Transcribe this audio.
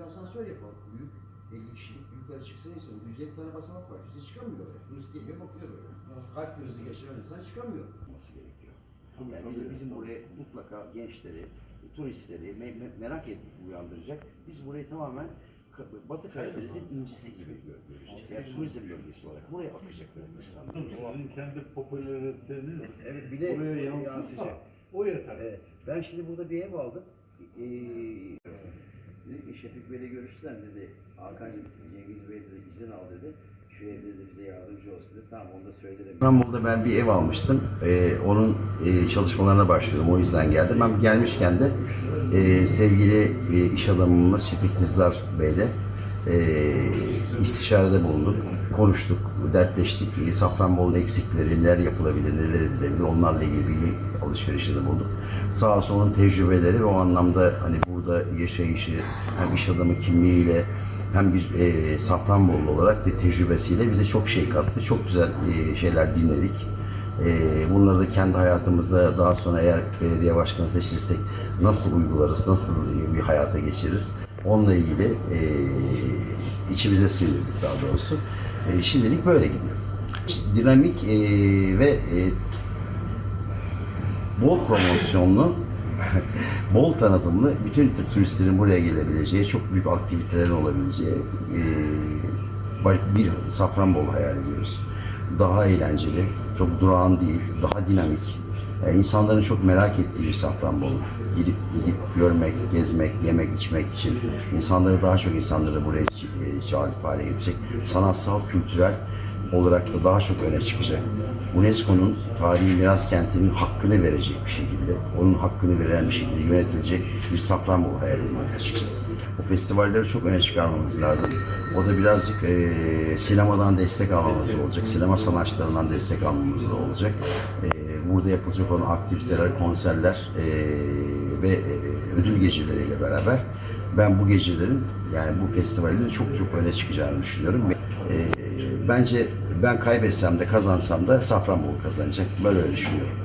bir asansör yapalım. Büyük 50 kişilik yukarı çıksın insan. 150 tane basamak var. Kimse çıkamıyor oraya. Turist geliyor bakıyor böyle. Kalp krizi geçiren insan çıkamıyor. Olması gerekiyor. Tabii, Yani bizim, bizim buraya mutlaka gençleri, turistleri me- me- merak edip uyandıracak. Biz burayı tamamen Batı Karadeniz'in incisi gibi gö- göreceğiz. Yani turizm bölgesi olarak buraya akacaklar insanlar. Sizin kendi popülariteniz Evet bir de buraya yansıyacak. O yeter. Evet, ben şimdi burada bir ev aldım. Ee, dedi ki Şefik Bey'le görüşsen dedi, Hakan'cığım Cengiz Bey dedi izin al dedi. Şu evde de bize yardımcı olsun dedi. Tamam onu da söylerim. İstanbul'da ben bir ev almıştım. Ee, onun e, çalışmalarına başladım. O yüzden geldim. Ben gelmişken de e, sevgili e, iş adamımız Şefik Dizdar Bey'le e, istişarede bulunduk. Konuştuk, dertleştik. E, Safranbolu'nun eksikleri, neler yapılabilir, neler edilebilir onlarla ilgili bilgi alışverişinde bulduk. Sağ onun tecrübeleri ve o anlamda hani burada yaşayışı hem iş adamı kimliğiyle hem bir e, Safranbolu olarak ve tecrübesiyle bize çok şey kattı. Çok güzel e, şeyler dinledik. E, bunları da kendi hayatımızda daha sonra eğer belediye başkanı seçilirsek nasıl uygularız, nasıl bir hayata geçiririz? Onunla ilgili e, içimize sindirdik daha doğrusu. E, şimdilik böyle gidiyor. Dinamik e, ve e, bol promosyonlu, bol tanıtımlı, bütün turistlerin buraya gelebileceği, çok büyük aktivitelerin olabileceği e, bir Safranbolu hayal ediyoruz. Daha eğlenceli, çok durağan değil, daha dinamik. E, insanların çok merak ettiği bir Safranbolu. Gidip gidip görmek, gezmek, yemek, içmek için insanları daha çok insanları buraya ç- cazip hale getirecek. Sanatsal, kültürel olarak da daha çok öne çıkacak. UNESCO'nun tarihi miras kentinin hakkını verecek bir şekilde, onun hakkını veren bir şekilde yönetilecek bir Safranbolu hayal ediyoruz açıkçası. O festivalleri çok öne çıkarmamız lazım. O da birazcık eee, sinemadan destek almamız olacak, sinema sanatçılarından destek almamız da olacak. Eee, burada yapılacak olan aktiviteler, konserler eee, ve eee, ödül geceleriyle beraber ben bu gecelerin yani bu festivallerin çok çok öne çıkacağını düşünüyorum. Eee, bence ben kaybetsem de kazansam da Safranbolu kazanacak. Böyle düşünüyorum.